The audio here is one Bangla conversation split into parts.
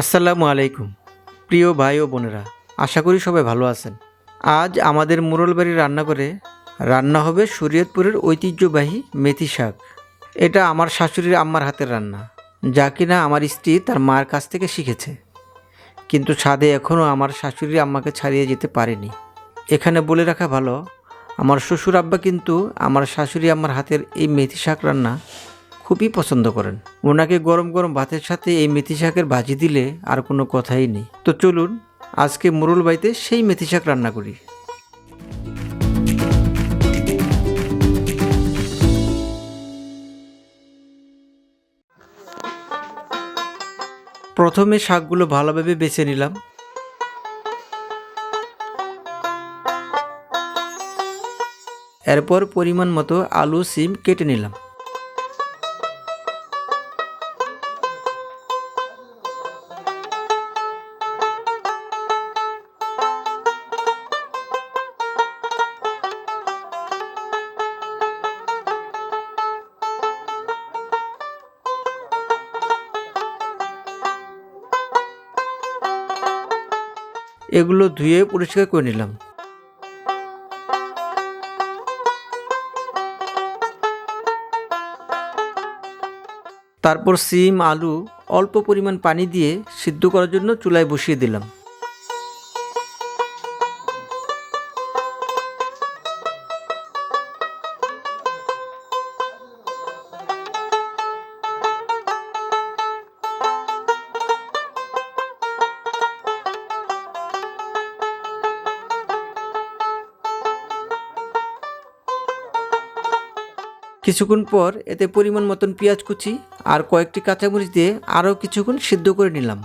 আসসালামু আলাইকুম। প্রিয় ভাই ও বোনেরা, আশা করি সবাই ভালো আছেন। আজ আমাদের মুরলবাড়ির রান্নাঘরে রান্না করে রান্না হবে শরীয়তপুরের ঐতিহ্যবাহী মেথি শাক। এটা আমার শাশুড়ির আম্মার হাতের রান্না, যা কিনা আমার স্ত্রী তার মার কাছ থেকে শিখেছে। কিন্তু স্বাদে এখনও আমার শাশুড়ি আম্মাকে ছাড়িয়ে যেতে পারেনি। এখানে বলে রাখা ভালো, আমার শ্বশুর আব্বা কিন্তু আমার শাশুড়ি আম্মার হাতের এই মেথি শাক রান্না খুবই পছন্দ করেন। ওনাকে গরম গরম ভাতের সাথে এই মেথি শাকের ভাজি দিলে আর কোনো কথাই নেই। তো চলুন, আজকে মুরুল বাড়িতে সেই মেথি শাক রান্না করি। প্রথমে শাকগুলো ভালোভাবে বেছে নিলাম। এরপর পরিমাণ মতো আলু, সিম কেটে নিলাম। এগুলো ধুয়ে পরিষ্কার করে নিলাম। তারপর সিম, আলু অল্প পরিমাণ পানি দিয়ে সিদ্ধ করার জন্য চুলায় বসিয়ে দিলাম। কিছুক্ষণ পর এতে পরিমাণ মতন পেঁয়াজ কুচি আর কয়েকটি কাঁচামরিচ দিয়ে আরও কিছুক্ষণ সিদ্ধ করে নিলাম।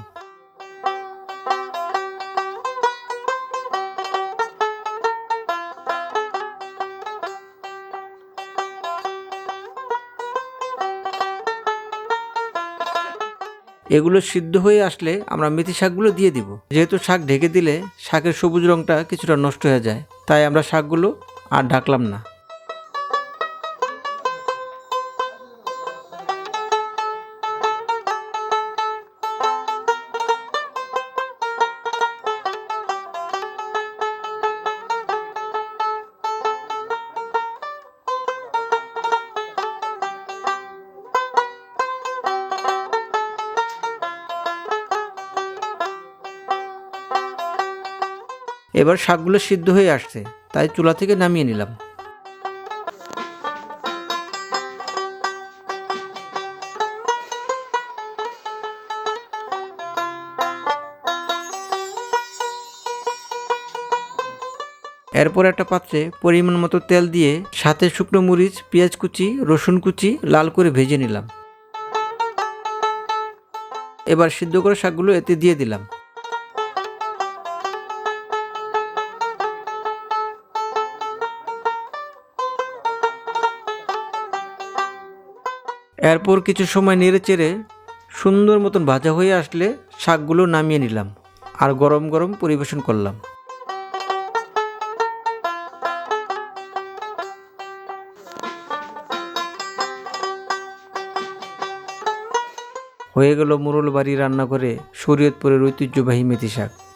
এগুলো সিদ্ধ হয়ে আসলে আমরা মেথি শাকগুলো দিয়ে দিব। যেহেতু শাক ঢেকে দিলে শাকের সবুজ রঙটা কিছুটা নষ্ট হয়ে যায়, তাই আমরা শাকগুলো আর ঢাকলাম না। এবার শাকগুলো সিদ্ধ হয়ে আসছে, তাই চুলা থেকে নামিয়ে নিলাম। এরপর একটা পাত্রে পরিমাণ মতো তেল দিয়ে সাথে শুকনো মরিচ, পেঁয়াজ কুচি, রসুন কুচি লাল করে ভেজে নিলাম। এবার সিদ্ধ করা শাকগুলো এতে দিয়ে দিলাম। এরপর কিছু সময় নেড়ে চেড়ে সুন্দর মতন ভাজা হয়ে আসলে শাকগুলো নামিয়ে নিলাম আর গরম গরম পরিবেশন করলাম। হয়ে গেল মুরল বাড়ি রান্না করে শরীয়তপুরের ঐতিহ্যবাহী মেথি শাক।